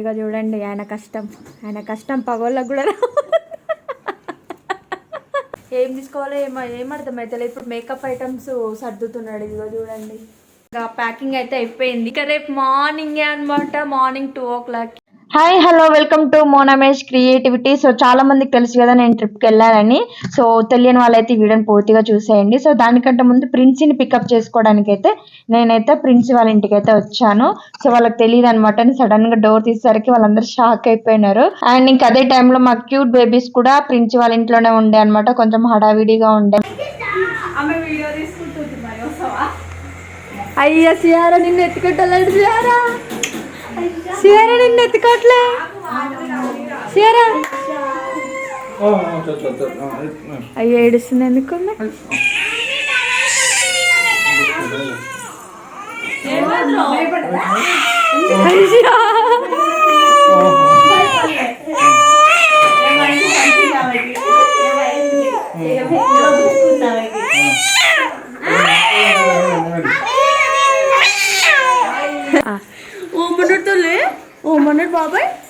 ఇక చూడండి ఆయన కష్టం. ఆయన కష్టం పగోళ్ళకు కూడా రావు. ఏం తీసుకోవాలో ఏమో ఏం అర్థమవుతలేదు ఇప్పుడు మేకప్ ఐటమ్స్ సర్దుతున్నాడు ఇదిగో చూడండి. ఇంకా ప్యాకింగ్ అయితే అయిపోయింది. ఇక రేపు మార్నింగే అనమాట morning two o'clock hi hello welcome to Monamesh creativity so చాలా మందికి తెలుసు కదా నేను ట్రిప్కి వెళ్ళానని సో తెలియని వాళ్ళైతే వీడియోని పూర్తిగా చూసేయండి. సో దానికంటే ముందు ప్రిన్సీని పికప్ చేసుకోవడానికి అయితే నేనైతే ప్రిన్స్ వాళ్ళ ఇంటికి అయితే వచ్చాను. సో వాళ్ళకి తెలియదు అనమాట సడన్గా డోర్ తీసేసరికి వాళ్ళందరూ షాక్ అయిపోయినారు. అండ్ ఇంక అదే టైంలో మా క్యూట్ బేబీస్ కూడా ప్రిన్స్ వాళ్ళ ఇంట్లోనే ఉండే అనమాట కొంచెం హడావిడిగా ఉండే. అయ్యా సియారా నిన్ను ఎత్తుకుంటలేడు సియారా సియారా నిన్ను ఎత్తుకోవట్లే సియారా అయ్యో ఏడుస్తుంది ఎందుకు అయ్యా. ఓ మన్నడు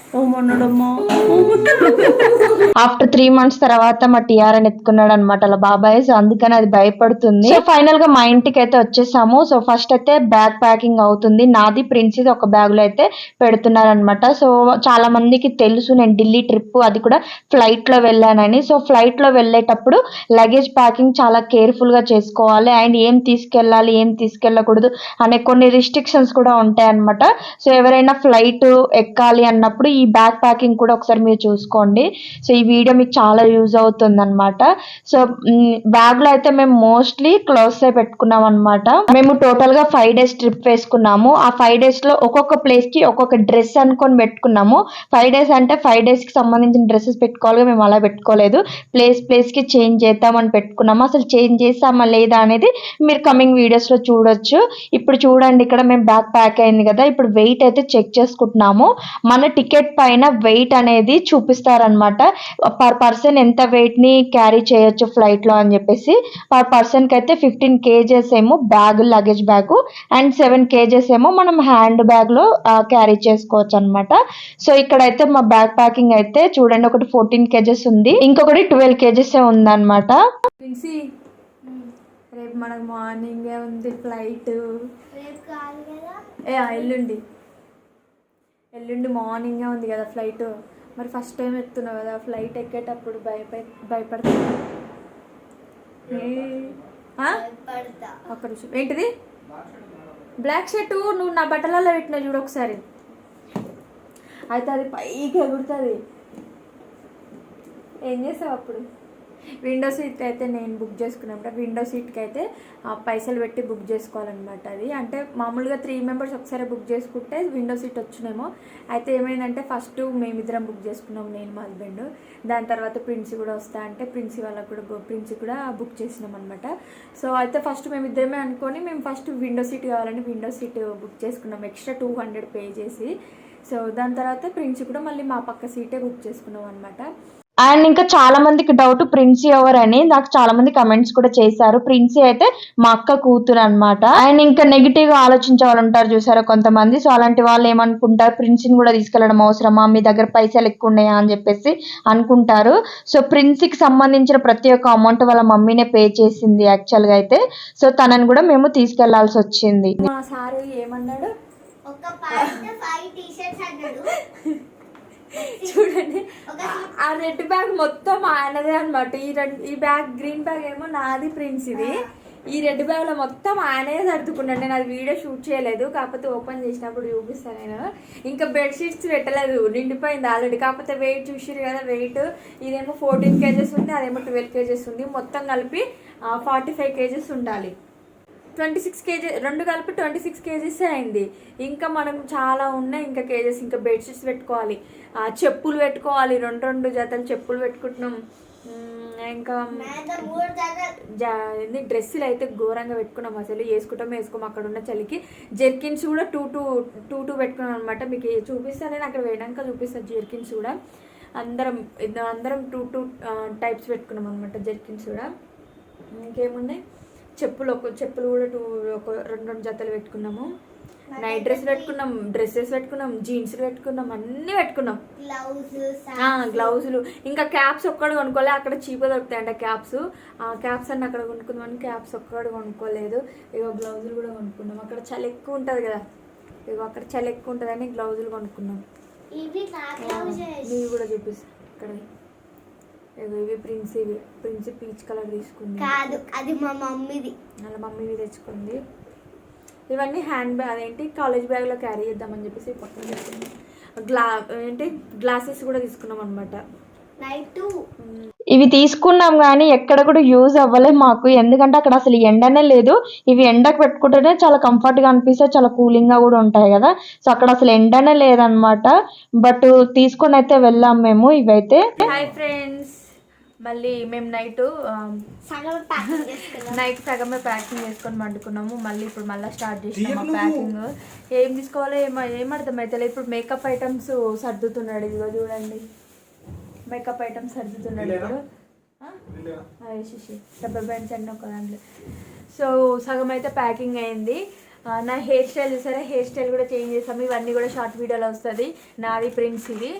ఆఫ్టర్ త్రీ మంత్స్ తర్వాత మా టీఆర్ అని ఎత్తుకున్నాడు అనమాట అలా బాబాయ్. సో అందుకని అది భయపడుతుంది. సో ఫైనల్గా మా ఇంటికి అయితే వచ్చేసాము. సో ఫస్ట్ అయితే బ్యాగ్ ప్యాకింగ్ అవుతుంది. నాది ప్రిన్స్ ఇది ఒక బ్యాగ్లో అయితే పెడుతున్నారు అనమాట సో చాలా మందికి తెలుసు. నేను ఢిల్లీ ట్రిప్ అది కూడా ఫ్లైట్లో వెళ్ళానని. సో ఫ్లైట్లో వెళ్ళేటప్పుడు లగేజ్ ప్యాకింగ్ చాలా కేర్ఫుల్గా చేసుకోవాలి. అండ్ ఏం తీసుకెళ్ళాలి ఏం తీసుకెళ్ళకూడదు అనే కొన్ని రిస్ట్రిక్షన్స్ కూడా ఉంటాయన్నమాట. సో ఎవరైనా ఫ్లైట్ ఎక్కాలి అన్నప్పుడు ఈ ఈ బ్యాగ్ ప్యాకింగ్ కూడా ఒకసారి మీరు చూసుకోండి. సో ఈ వీడియో మీకు చాలా యూజ్ అవుతుంది అనమాట సో బ్యాగ్లో అయితే మేము మోస్ట్లీ క్లోత్స్ పెట్టుకున్నాం అనమాట మేము టోటల్గా ఫైవ్ డేస్ ట్రిప్ వేసుకున్నాము. ఆ ఫైవ్ డేస్లో ఒక్కొక్క ప్లేస్కి ఒక్కొక్క డ్రెస్ అనుకొని పెట్టుకున్నాము. ఫైవ్ డేస్ అంటే ఫైవ్ డేస్కి సంబంధించిన డ్రెస్సెస్ పెట్టుకోవాలి మేము అలా పెట్టుకోలేదు. ప్లేస్ ప్లేస్కి చేంజ్ చేద్దామని పెట్టుకున్నాము. అసలు చేంజ్ చేస్తామా లేదా అనేది మీరు కమింగ్ వీడియోస్లో చూడొచ్చు. ఇప్పుడు చూడండి ఇక్కడ మేము బ్యాగ్ ప్యాక్ అయింది కదా. ఇప్పుడు వెయిట్ అయితే చెక్ చేసుకుంటున్నాము. మన టికెట్ పైన వెయిట్ అనేది చూపిస్తారనమాట పర్ పర్సన్ ఎంత వెయిట్ని క్యారీ చేయొచ్చు ఫ్లైట్లో అని చెప్పేసి. పర్ పర్సన్కి అయితే ఫిఫ్టీన్ కేజెస్ ఏమో bag luggage bag and seven KGs ఏమో మనం హ్యాండ్ బ్యాగ్లో క్యారీ చేసుకోవచ్చు అనమాట సో ఇక్కడైతే మా బ్యాగ్ ప్యాకింగ్ అయితే చూడండి ఒకటి ఫోర్టీన్ కేజెస్ ఉంది. ఇంకొకటి ట్వెల్వ్ కేజెస్ ఉందన్నమాట. రేపు మనకు మార్నింగే ఉంది ఫ్లైట్ ఏ ఎల్లుండి. ఎల్లుండి మార్నింగే ఉంది కదా ఫ్లైట్. మరి ఫస్ట్ టైం ఎత్తున్నావు కదా ఫ్లైట్ ఎక్కేటప్పుడు భయప భయపడుతున్నా ఏ? ఆ? ఒక్క నిమిషం. ఏంటిది? బ్లాక్ షర్ట్ నువ్వు నా బట్టలలో పెట్టిన చూడు ఒకసారి. అయితే అది పైకి ఎగురుతుంది. ఏం చేస్తావు అప్పుడు? విండో సీట్ అయితే నేను బుక్ చేసుకున్నప్పుడు విండో సీట్కి అయితే పైసలు పెట్టి బుక్ చేసుకోవాలన్నమాట అది. అంటే మామూలుగా త్రీ మెంబర్స్ ఒకసారి బుక్ చేసుకుంటే విండో సీట్ వచ్చినేమో. అయితే ఏమైందంటే ఫస్ట్ మేమిద్దరం బుక్ చేసుకున్నాం నేను మా హస్బెండ్ దాని తర్వాత ప్రిన్సీ కూడా వస్తా అంటే ప్రిన్సీ వాళ్ళకు కూడా బు- ప్రిన్సీ కూడా బుక్ చేసినాం అనమాట సో అయితే ఫస్ట్ మేమిద్దరమే అనుకొని మేము ఫస్ట్ విండో సీట్ కావాలని విండో సీట్ బుక్ చేసుకున్నాం. ఎక్స్ట్రా టూ హండ్రెడ్ పే చేసి. సో దాని తర్వాత ప్రిన్సీ కూడా మళ్ళీ మా పక్క సీటే బుక్ చేసుకున్నాం అనమాట అండ్ ఇంకా చాలా మందికి డౌట్ ప్రిన్సీ ఎవరు అని నాకు చాలా మంది కమెంట్స్ కూడా చేశారు. ప్రిన్సీ అయితే మా అక్క కూతురు అన్నమాట. అండ్ ఇంకా నెగిటివ్గా ఆలోచించే వాళ్ళు ఉంటారు చూసారా కొంతమంది. సో అలాంటి వాళ్ళు ఏమనుకుంటారు? ప్రిన్సీని కూడా తీసుకెళ్ళడం అవసరమా? మీ దగ్గర పైసలు ఎక్కువ ఉన్నాయా? అని చెప్పేసి అనుకుంటారు. సో ప్రిన్సీకి సంబంధించిన ప్రతి ఒక్క అమౌంట్ వాళ్ళ మమ్మీనే పే చేసింది యాక్చువల్గా అయితే. సో తనని కూడా మేము తీసుకెళ్ళాల్సి వచ్చింది. మా సారు ఏమన్నాడు? ఒక పాయింట్ ఫైవ్ టీ షర్ట్స్ అన్నాడు. చూడండి. ఆ రెడ్ బ్యాగ్ మొత్తం ఆయనదే అనమాట ఈ రెడ్ ఈ బ్యాగ్ గ్రీన్ బ్యాగ్ ఏమో నాది ప్రిన్స్ ఇది. ఈ రెడ్ బ్యాగ్లో మొత్తం ఆయనే సర్దుకున్నాడు. నేను అది వీడియో షూట్ చేయలేదు. కాకపోతే ఓపెన్ చేసినప్పుడు చూపిస్తాను నేను. ఇంకా బెడ్షీట్స్ పెట్టలేదు. నిండిపోయింది ఆల్రెడీ. కాకపోతే వెయిట్ చూసిరు కదా వెయిట్. ఇదేమో ఫోర్టీన్ కేజెస్ ఉంది అదేమో ట్వెల్వ్ కేజెస్ ఉంది. మొత్తం కలిపి ఫార్టీ ఫైవ్ కేజెస్ ఉండాలి. ట్వంటీ సిక్స్ కేజీ రెండు కలిపి ట్వంటీ సిక్స్ కేజీస్ అయింది. ఇంకా మనం చాలా ఉన్నాయి ఇంకా కేజెస్ ఇంకా బెడ్షీట్స్ పెట్టుకోవాలి. చెప్పులు పెట్టుకోవాలి రెండు రెండు జతలు చెప్పులు పెట్టుకుంటున్నాం. ఇంకా ఏంది డ్రెస్సులు అయితే ఘోరంగా పెట్టుకున్నాం అసలు. వేసుకుంటాం వేసుకోము అక్కడ ఉన్న చలికి. జెర్కిన్స్ కూడా టూ టూ టూ టూ పెట్టుకున్నాం అనమాట మీకు చూపిస్తాను నేను అక్కడ వేయడానికి చూపిస్తాను జెర్కిన్స్ కూడా. అందరం అందరం టూ టూ టైప్స్ పెట్టుకున్నాం అనమాట జెర్కిన్స్ కూడా. ఇంకేమున్నాయి? చెప్పులు ఒక చెప్పులు కూడా టూ ఒక రెండు రెండు జతలు పెట్టుకున్నాము. నైట్ డ్రెస్ పెట్టుకున్నాం డ్రెస్సెస్ పెట్టుకున్నాం జీన్స్ పెట్టుకున్నాం అన్నీ పెట్టుకున్నాం. గ్లౌజ్ గ్లౌజులు ఇంకా క్యాప్స్ ఒక్కడు కొనుక్కోలే అక్కడ చీప్గా దొరుకుతాయంట క్యాప్స్. ఆ క్యాప్స్ అన్ని అక్కడ కొనుక్కుందామని క్యాప్స్ ఒక్కడు కొనుక్కోలేదు. ఇగో గ్లౌజులు కూడా కొనుక్కున్నాం. అక్కడ చలి ఎక్కువ ఉంటుంది కదా. ఇగో అక్కడ చలి ఎక్కువ ఉంటుందని గ్లౌజులు కొనుక్కున్నాం. ఇవి కూడా చూపిస్తా. ఇక్కడ ఇవి ప్రిన్స్ ఇవి. ప్రిన్స్ పీచ్ కలర్ తీసుకుంది. కాదు అది మా మమ్మీది. వాళ్ళ మమ్మీ ఇవి తెచ్చుకుంది. ఇవన్నీ హ్యాండ్ బ్యాగ్ అదేంటి కాలేజ్ బ్యాగ్లో క్యారీ చేద్దామని చెప్పేసి పక్కన పెట్టుకున్నాం గ్లా ఏంటి గ్లాసెస్ కూడా తీసుకున్నాం అనమాట నైట్ ఇవి తీసుకున్నాం కానీ ఎక్కడ కూడా యూజ్ అవ్వలేదు మాకు. ఎందుకంటే అక్కడ అసలు ఎండనే లేదు. ఇవి ఎండకు పెట్టుకుంటేనే చాలా కంఫర్ట్గా అనిపిస్తాయి చాలా కూలింగ్గా కూడా ఉంటాయి కదా. సో అక్కడ అసలు ఎండనే లేదనమాట బట్ తీసుకొని అయితే వెళ్ళాం మేము ఇవైతే. హాయ్ ఫ్రెండ్స్ మళ్ళీ మేము నైట్ సగం ప్యాకింగ్ చేసుకున్నాం. నైట్ సగమే ప్యాకింగ్ చేసుకొని వండుకున్నాము. మళ్ళీ ఇప్పుడు మళ్ళీ స్టార్ట్ చేసినాము ప్యాకింగ్ ఏం తీసుకోవాలో ఏమో ఏం అర్థమైతే ఇప్పుడు మేకప్ ఐటమ్స్ సర్దుతున్నాడు. ఇదిగో చూడండి. మేకప్ ఐటమ్స్ సర్దుతున్నాడు ఇప్పుడు. రబ్బర్ బ్యాండ్స్ అన్నీ ఒక దాంట్లో. సో సగం అయితే ప్యాకింగ్ అయింది. నా హెయిర్ స్టైల్ చూసారా? హెయిర్ స్టైల్ కూడా చేంజ్ చేసాము. ఇవన్నీ కూడా షార్ట్ వీడియోలో వస్తుంది. నాది ప్రింట్స్ ఇది.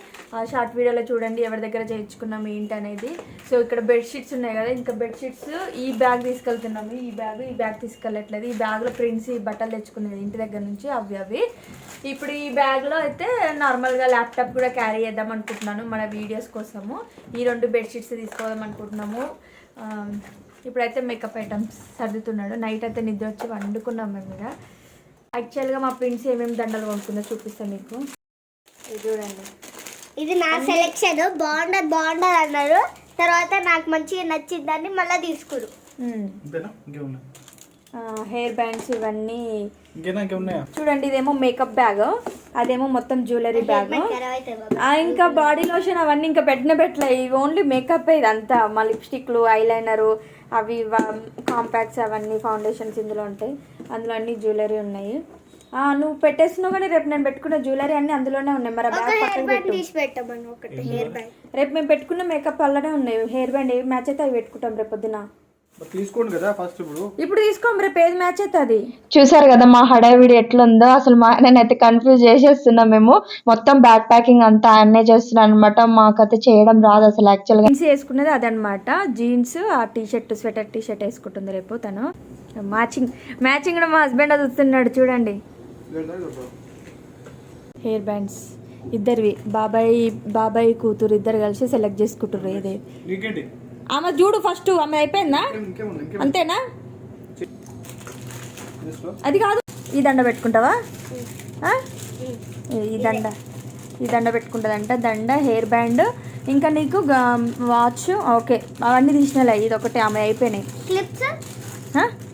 షార్ట్ వీడియోలో చూడండి ఎవరి దగ్గర చేయించుకున్నాము ఏంటి అనేది. సో ఇక్కడ బెడ్షీట్స్ ఉన్నాయి కదా ఇంకా బెడ్షీట్స్ ఈ బ్యాగ్ తీసుకెళ్తున్నాము ఈ బ్యాగ్ ఈ బ్యాగ్ తీసుకెళ్ళట్లేదు. ఈ బ్యాగ్లో ప్రింట్స్ ఈ బట్టలు తెచ్చుకునేది ఇంటి దగ్గర నుంచి అవి అవి. ఇప్పుడు ఈ బ్యాగ్లో అయితే నార్మల్గా ల్యాప్టాప్ కూడా క్యారీ చేద్దాం అనుకుంటున్నాను మన వీడియోస్ కోసము. ఈ రెండు బెడ్షీట్స్ తీసుకోదాం అనుకుంటున్నాము. ఇప్పుడైతే మేకప్ ఐటమ్స్ సర్దుతున్నాడు. నైట్ అయితే నిద్ర వచ్చి వండుకున్నాం మేము ఇక యాక్చువల్గా మా ప్రింట్స్ ఏమేమి దండలు కొనుక్కుందో చూపిస్తాను మీకు. ఇది చూడండి. ఇది నా సెలెక్షన్ బాగుండదు బాగుండదు అన్నారు. తర్వాత నాకు మంచిగా నచ్చిందని మళ్ళీ తీసుకురు. హెయిర్ బ్యాండ్స్ ఇవన్నీ చూడండి ఇదేమో మేకప్ బ్యాగ్ అదేమో మొత్తం జ్యువెలరీ బ్యాగ్ ఇంకా బాడీ లోషన్ అవన్నీ ఇంకా పెట్టిన పెట్టలే. ఇవి ఓన్లీ మేకప్ ఇదంతా. మా లిప్స్టిక్లు ఐలైనరు అవి కాంపాక్ట్స్ అవన్నీ ఫౌండేషన్స్ ఇందులో ఉంటాయి. అందులో అన్ని జ్యువెలరీ ఉన్నాయి. ఆ, నువ్వు పెట్టేస్తున్నావు కానీ రేపు నేను పెట్టుకున్న జ్యువెలరీ అన్ని అందులోనే ఉన్నాయి. మరి బ్యాగ్ హెయిర్ పక్కన పెట్టు. రేపు మేము పెట్టుకున్న మేకప్ అలానే ఉన్నాయి. హెయిర్ బ్యాండ్ ఏవి మ్యాచ్ అయితే అవి పెట్టుకుంటాం రేపు పొద్దున తీసుకోండి కదా ఫస్ట్ ఇప్పుడు. ఇప్పుడు తీసుకోం రేపు ఏది మ్యాచ్ అవుతుంది. చూసారు కదా మా హడావిడి ఎట్లుందో? అసలు మా నేనైతే కన్ఫ్యూజ్ చేసేస్తున్నాం మేము. మొత్తం బ్యాగ్ ప్యాకింగ్ అంతా ఆయనే చేస్తున్నాను అనమాట మాకైతే చేయడం రాదు అసలు యాక్చువల్గా జీన్స్ వేసుకున్నది అదనమాట జీన్స్ ఆ T shirt sweater T shirt వేసుకుంటుంది రేపు తను. మ్యాచింగ్ మ్యాచింగ్ కూడా మా హస్బెండ్ అది వస్తున్నాడు చూడండి. హెయిర్ బ్యాండ్స్ ఇద్దరివి. బాబాయ్ బాబాయ్ కూతురు ఇద్దరు కలిసి సెలెక్ట్ చేసుకుంటారు ఏదే? నీకేంటి? ఆమె చూడు ఫస్ట్ ఆమె అయిపోయిందా? అంతేనా? అది కాదు. ఈ దండ పెట్టుకుంటావా? ఈ దండ. ఈ దండ పెట్టుకుంటుందంట. దండ హెయిర్ బ్యాండ్. ఇంకా నీకు వాచ్ ఓకే. అవన్నీ తీసినలే. ఇది ఒకటి ఆమె అయిపోయినాయి. క్లిప్స్?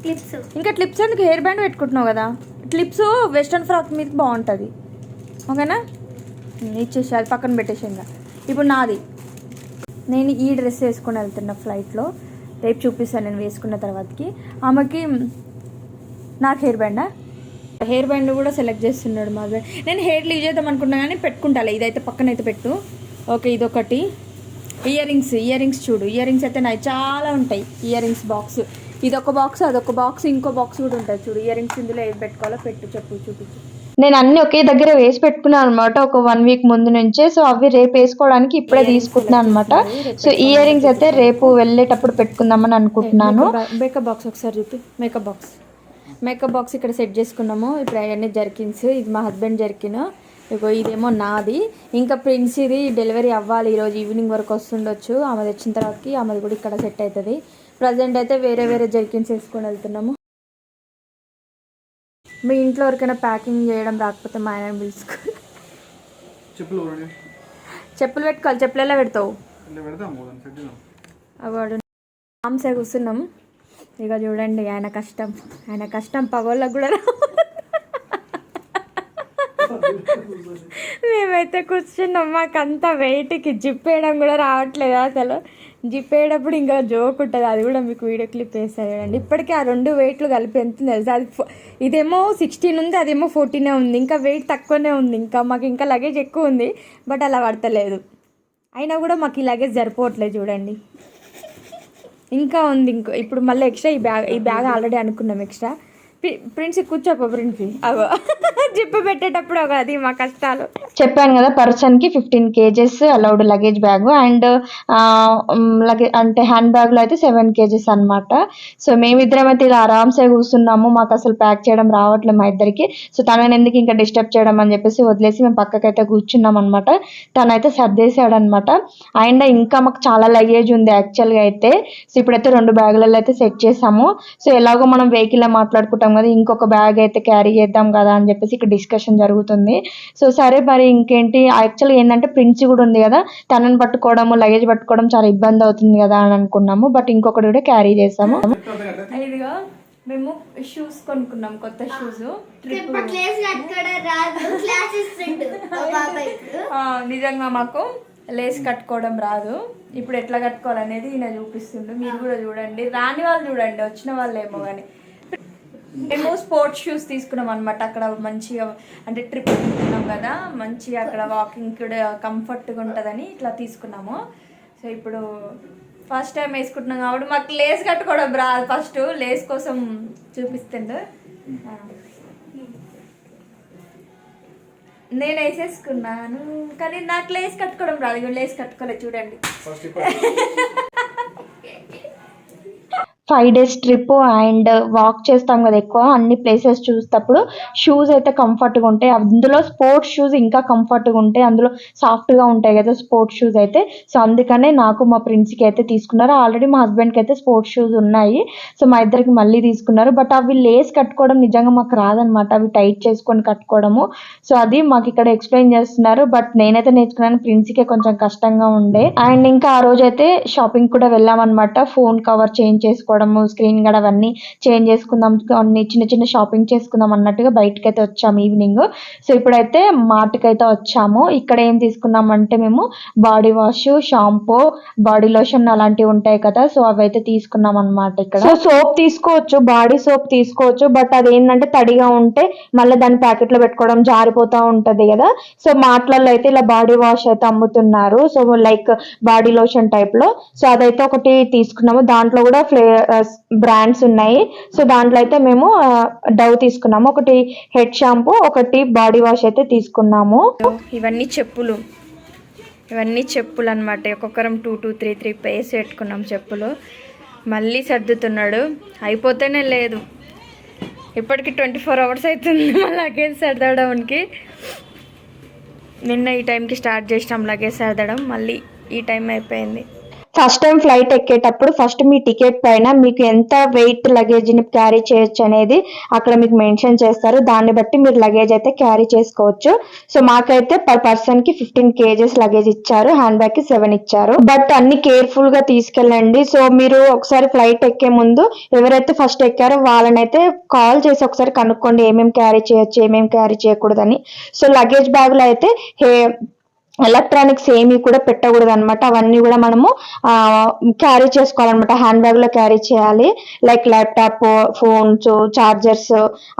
క్లిప్స్. ఇంకా క్లిప్స్ ఎందుకు? హెయిర్ బ్యాండ్ పెట్టుకుంటున్నావు కదా. క్లిప్స్ వెస్ట్రన్ ఫ్రాక్ మీద బాగుంటుంది. ఓకేనా? ఇచ్చేసి అది పక్కన పెట్టేసి ఇంకా ఇప్పుడు నాది. నేను ఈ డ్రెస్ వేసుకొని వెళ్తున్నా ఫ్లైట్లో రేపు చూపిస్తాను నేను వేసుకున్న తర్వాతకి. ఆమెకి నాకు హెయిర్ బ్యాండా హెయిర్ బ్యాండ్ కూడా సెలెక్ట్ చేస్తున్నాడు మా నేను హెయిర్ లీవ్ చేద్దాం అనుకున్నా కానీ పెట్టుకుంటాలే. ఇదైతే పక్కన అయితే పెట్టు. ఓకే ఇదొకటి. ఇయర్ రింగ్స్ ఇయర్ రింగ్స్ చూడు. ఇయర్ రింగ్స్ అయితే నాకు చాలా ఉంటాయి. ఇయర్ రింగ్స్ బాక్స్ ఇదొక బాక్స్ అదొక బాక్స్ ఇంకో బాక్స్ కూడా ఉంటుంది చూడు. ఇయర్ రింగ్స్ ఇందులో ఏది పెట్టుకోవాలో పెట్టు. చెప్పు చూపించు. నేను అన్ని ఒకే దగ్గర వేసి పెట్టుకున్నాను అనమాట ఒక వన్ వీక్ ముందు నుంచే. సో అవి రేపు వేసుకోవడానికి ఇప్పుడే తీసుకుంటున్నాను అనమాట సో ఇయర్ రింగ్స్ అయితే రేపు వెళ్ళేటప్పుడు పెట్టుకుందామని అనుకుంటున్నాను. మేకప్ బాక్స్ ఒకసారి చూపి. మేకప్ బాక్స్ మేకప్ బాక్స్ ఇక్కడ సెట్ చేసుకున్నాము. ఇప్పుడు అవన్నీ జర్కిన్స్. ఇది మా హస్బెండ్ జర్కిన్. ఇగో ఇదేమో నాది. ఇంకా ప్రిన్స్ ఇది డెలివరీ అవ్వాలి. ఈరోజు ఈవినింగ్ వరకు వస్తుండొచ్చు. ఆమె వచ్చిన తర్వాతకి ఆమెది కూడా ఇక్కడ సెట్ అవుతుంది. ప్రజెంట్ అయితే వేరే వేరే జర్కిన్స్ వేసుకొని వెళ్తున్నాము. మీ ఇంట్లో ఎవరికైనా ప్యాకింగ్ చేయడం రాకపోతే మా ఆయన పిలుచుకో చెప్పులు చెప్పులు పెట్టుకోవాలి. చెప్పులు ఎలా పెడతావు? అవాడు మాంసే కూర్చున్నాం. ఇక చూడండి ఆయన కష్టం. ఆయన కష్టం పగోళ్ళకు కూడా రావు. మేమైతే కూర్చున్నాం. మాకు అంత వెయిట్కి జిప్ వేయడం కూడా రావట్లేదు అసలు. జిప్ వేయడప్పుడు ఇంకా జోక్ ఉంటుంది. అది కూడా మీకు వీడియో క్లిప్ వేస్తాను చూడండి. ఇప్పటికీ ఆ రెండు వెయిట్లు కలిపి ఎంత తెలుసు? అది ఇదేమో సిక్స్టీన్ ఉంది అదేమో ఫోర్టీనే ఉంది. ఇంకా వెయిట్ తక్కువనే ఉంది. ఇంకా మాకు ఇంకా లగేజ్ ఎక్కువ ఉంది. బట్ అలా పడతలేదు. అయినా కూడా మాకు ఈ లగేజ్ సరిపోవట్లేదు చూడండి. ఇంకా ఉంది ఇంకో ఇప్పుడు మళ్ళీ ఎక్స్ట్రా ఈ బ్యాగ్ ఈ బ్యాగ్ ఆల్రెడీ అనుకున్నాం ఎక్స్ట్రా ప్రిన్సి కూర్చోపో ప్రిన్సి అవో జిప్పు పెట్టేటప్పుడు ఒక అది మా కష్టాలు. చెప్పాను కదా పర్సన్కి fifteen KGs allowed luggage bag and luggage అంటే హ్యాండ్ బ్యాగ్లో అయితే సెవెన్ కేజెస్ అన్నమాట. సో మేమిద్దరం అయితే ఇలా ఆరామ్సే కూర్చున్నాము. మాకు అసలు ప్యాక్ చేయడం రావట్లేదు మా ఇద్దరికి. సో తనని ఎందుకు ఇంకా డిస్టర్బ్ చేయడం అని చెప్పేసి వదిలేసి మేము పక్కకైతే కూర్చున్నాం అనమాట తనైతే సర్దేశాడు అనమాట అండ్ ఇంకా మాకు చాలా లగేజ్ ఉంది యాక్చువల్గా అయితే. సో ఇప్పుడైతే రెండు బ్యాగులలో అయితే సెట్ చేసాము. సో ఎలాగో మనం వెహికల్లో మాట్లాడుకుంటాం కదా ఇంకొక బ్యాగ్ అయితే క్యారీ చేద్దాం కదా అని చెప్పేసి ఇక్కడ డిస్కషన్ జరుగుతుంది. సో సరే మరి ఇంకేంటి యాక్చువల్గా ఏంటంటే ప్రిన్స్ కూడా ఉంది కదా తనని పట్టుకోవడము లగేజ్ పట్టుకోవడం చాలా ఇబ్బంది అవుతుంది కదా అని అనుకున్నాము. బట్ ఇంకొకటి కూడా క్యారీ చేసాము. ఇదిగో మేము షూస్ కొనుక్కున్నాం కొత్త షూస్ నిజంగా మాకు లేస్ కట్టుకోవడం రాదు. ఇప్పుడు ఎట్లా కట్టుకోవాలనేది ఈయన చూపిస్తుండు మీరు కూడా చూడండి. రాని వాళ్ళు చూడండి వచ్చిన వాళ్ళు ఏమో కానీ మేము స్పోర్ట్స్ షూస్ తీసుకున్నాం అనమాట అక్కడ మంచిగా అంటే ట్రిప్ తీసుకున్నాం కదా మంచిగా అక్కడ వాకింగ్ కూడా కంఫర్ట్గా ఉంటుందని ఇట్లా తీసుకున్నాము. సో ఇప్పుడు ఫస్ట్ టైం వేసుకుంటున్నాం కాబట్టి మాకు లేస్ కట్టుకోవడం రాదు. ఫస్ట్ లేస్ కోసం చూపిస్తుండు. నేను వేసేసుకున్నాను కానీ నాకు లేస్ కట్టుకోవడం రాదు. లేస్ కట్టుకోలేదు చూడండి. Five days trip and walk చేస్తాం కదా ఎక్కువ అన్ని ప్లేసెస్ చూసేటప్పుడు షూస్ అయితే కంఫర్ట్గా ఉంటాయి. అందులో స్పోర్ట్స్ షూస్ ఇంకా కంఫర్ట్గా ఉంటాయి. అందులో సాఫ్ట్గా ఉంటాయి కదా స్పోర్ట్స్ షూస్ అయితే. సో అందుకనే నాకు మా ప్రిన్స్కి అయితే తీసుకున్నారు. ఆల్రెడీ మా హస్బెండ్కి అయితే స్పోర్ట్స్ షూస్ ఉన్నాయి. సో మా ఇద్దరికి మళ్ళీ తీసుకున్నారు. బట్ అవి లేస్ కట్టుకోవడం నిజంగా మాకు రాదనమాట అవి టైట్ చేసుకొని కట్టుకోవడము. సో అది మాకు ఇక్కడ ఎక్స్ప్లెయిన్ చేస్తున్నారు. బట్ నేనైతే నేర్చుకున్నాను ప్రిన్స్కే కొంచెం కష్టంగా ఉండే. అండ్ ఇంకా ఆ రోజు అయితే షాపింగ్ కూడా వెళ్ళామన్నమాట. ఫోన్ కవర్ చేంజ్ చేసుకోవడం చేసుకోవడము స్క్రీన్ గడ అవన్నీ చేంజ్ చేసుకుందాం కొన్ని చిన్న చిన్న షాపింగ్ చేసుకుందాం అన్నట్టుగా బయటకు అయితే వచ్చాము ఈవినింగ్ సో ఇప్పుడైతే మార్ట్కి అయితే వచ్చాము. ఇక్కడ ఏం తీసుకున్నామంటే మేము body wash shampoo body lotion అలాంటివి ఉంటాయి కదా సో అవి అయితే తీసుకున్నాం అనమాట ఇక్కడ. సో సోప్ తీసుకోవచ్చు బాడీ సోప్ తీసుకోవచ్చు బట్ అది ఏంటంటే తడిగా ఉంటే మళ్ళీ దాన్ని ప్యాకెట్లో పెట్టుకోవడం జారిపోతా ఉంటది కదా. సో మాటలలో అయితే ఇలా బాడీ వాష్ అయితే అమ్ముతున్నారు. సో లైక్ బాడీ లోషన్ టైప్లో. సో అదైతే ఒకటి తీసుకున్నాము. దాంట్లో కూడా ఫ్లే బ్రాండ్స్ ఉన్నాయి. సో దాంట్లో అయితే మేము డవ్ తీసుకున్నాము. ఒకటి హెడ్ షాంపూ ఒకటి బాడీ వాష్ అయితే తీసుకున్నాము. ఇవన్నీ చెప్పులు. ఇవన్నీ చెప్పులు అనమాట ఒక్కొక్కరం two two three three pairs పెట్టుకున్నాం చెప్పులు. మళ్ళీ సర్దుతున్నాడు. అయిపోతేనే లేదు. ఇప్పటికి ట్వంటీ ఫోర్ అవర్స్ అవుతుంది లగేజ్ సర్దడానికి నిన్న ఈ టైంకి స్టార్ట్ చేసినాం లగేజ్ సర్దడం. మళ్ళీ ఈ టైం అయిపోయింది. ఫస్ట్ టైం ఫ్లైట్ ఎక్కేటప్పుడు ఫస్ట్ మీ టికెట్ పైన మీకు ఎంత వెయిట్ లగేజ్ని క్యారీ చేయొచ్చు అనేది అక్కడ మీకు మెన్షన్ చేస్తారు. దాన్ని బట్టి మీరు లగేజ్ అయితే క్యారీ చేసుకోవచ్చు. సో మాకైతే పర్ పర్సన్కి ఫిఫ్టీన్ కేజెస్ లగేజ్ ఇచ్చారు. హ్యాండ్ బ్యాగ్కి సెవెన్ ఇచ్చారు. బట్ అన్ని కేర్ఫుల్గా తీసుకెళ్ళండి. సో మీరు ఒకసారి ఫ్లైట్ ఎక్కే ముందు ఎవరైతే ఫస్ట్ ఎక్కారో వాళ్ళని అయితే కాల్ చేసి ఒకసారి కనుక్కోండి ఏమేమి క్యారీ చేయొచ్చు ఏమేమి క్యారీ చేయకూడదని. సో లగేజ్ బ్యాగ్లో అయితే హే ఎలక్ట్రానిక్స్ ఏమీ కూడా పెట్టకూడదు అనమాట అవన్నీ కూడా మనము క్యారీ చేసుకోవాలన్నమాట. హ్యాండ్ బ్యాగ్లో క్యారీ చేయాలి. లైక్ ల్యాప్టాప్ ఫోన్స్ చార్జర్స్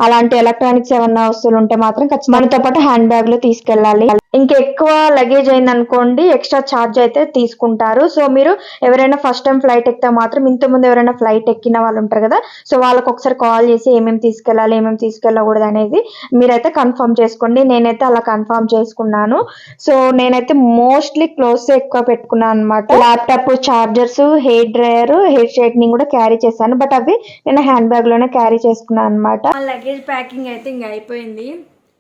అలాంటి ఎలక్ట్రానిక్స్ ఏమన్నా వస్తువులు ఉంటే మాత్రం మనతో పాటు హ్యాండ్ బ్యాగ్లో తీసుకెళ్ళాలి. ఇంకెక్కువ లగేజ్ అయింది అనుకోండి ఎక్స్ట్రా ఛార్జ్ అయితే తీసుకుంటారు. సో మీరు ఎవరైనా ఫస్ట్ టైం ఫ్లైట్ ఎక్కితే మాత్రం ఇంత ముందు ఎవరైనా ఫ్లైట్ ఎక్కిన వాళ్ళు ఉంటారు కదా సో వాళ్ళకి ఒకసారి కాల్ చేసి ఏమేమి తీసుకెళ్ళాలి ఏమేమి తీసుకెళ్ళకూడదు అనేది మీరైతే కన్ఫర్మ్ చేసుకోండి. నేనైతే అలా కన్ఫర్మ్ చేసుకున్నాను. సో నేనైతే మోస్ట్లీ క్లోజ్ ఎక్కువ పెట్టుకున్నాను అనమాట laptop chargers hair dryer hair straightening కూడా క్యారీ చేశాను. బట్ అవి నేను హ్యాండ్ బ్యాగ్లోనే క్యారీ చేసుకున్నాను అనమాట లగేజ్ ప్యాకింగ్ అయితే ఇంక అయిపోయింది.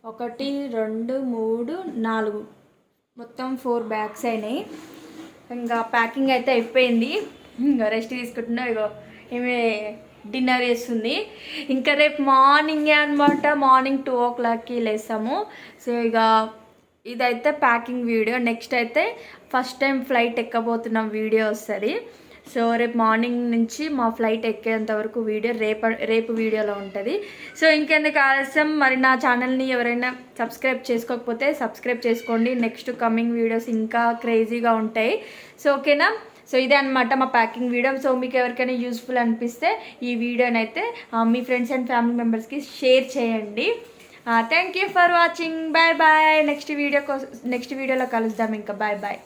ఒకటి రెండు మూడు నాలుగు. మొత్తం ఫోర్ బ్యాగ్స్ అయినాయి. ఇంకా ప్యాకింగ్ అయితే అయిపోయింది. ఇంకా రెస్ట్ తీసుకుంటున్నా ఇగో. ఏమి డిన్నర్ చేస్తుంది. ఇంకా రేపు మార్నింగే అనమాట మార్నింగ్ టూ ఓ క్లాక్కి లేస్తాము. సో ఇక ఇదైతే ప్యాకింగ్ వీడియో. నెక్స్ట్ అయితే ఫస్ట్ టైం ఫ్లైట్ ఎక్కబోతున్న వీడియో వస్తుంది. సో రేపు మార్నింగ్ నుంచి మా ఫ్లైట్ ఎక్కేంత వరకు వీడియో రేపు రేపు వీడియోలో ఉంటుంది. సో ఇంకెందుకు ఆలస్యం? మరి నా ఛానల్ని ఎవరైనా సబ్స్క్రైబ్ చేసుకోకపోతే సబ్స్క్రైబ్ చేసుకోండి. నెక్స్ట్ కమింగ్ వీడియోస్ ఇంకా క్రేజీగా ఉంటాయి. సో ఓకేనా? సో ఇదే అనమాట మా ప్యాకింగ్ వీడియో. సో మీకు ఎవరికైనా యూస్ఫుల్ అనిపిస్తే ఈ వీడియోనైతే మీ ఫ్రెండ్స్ అండ్ ఫ్యామిలీ మెంబర్స్కి షేర్ చేయండి. Thank you for watching. Bye bye. Next video కోసం నెక్స్ట్ వీడియోలో కలుద్దాం ఇంకా. Bye bye.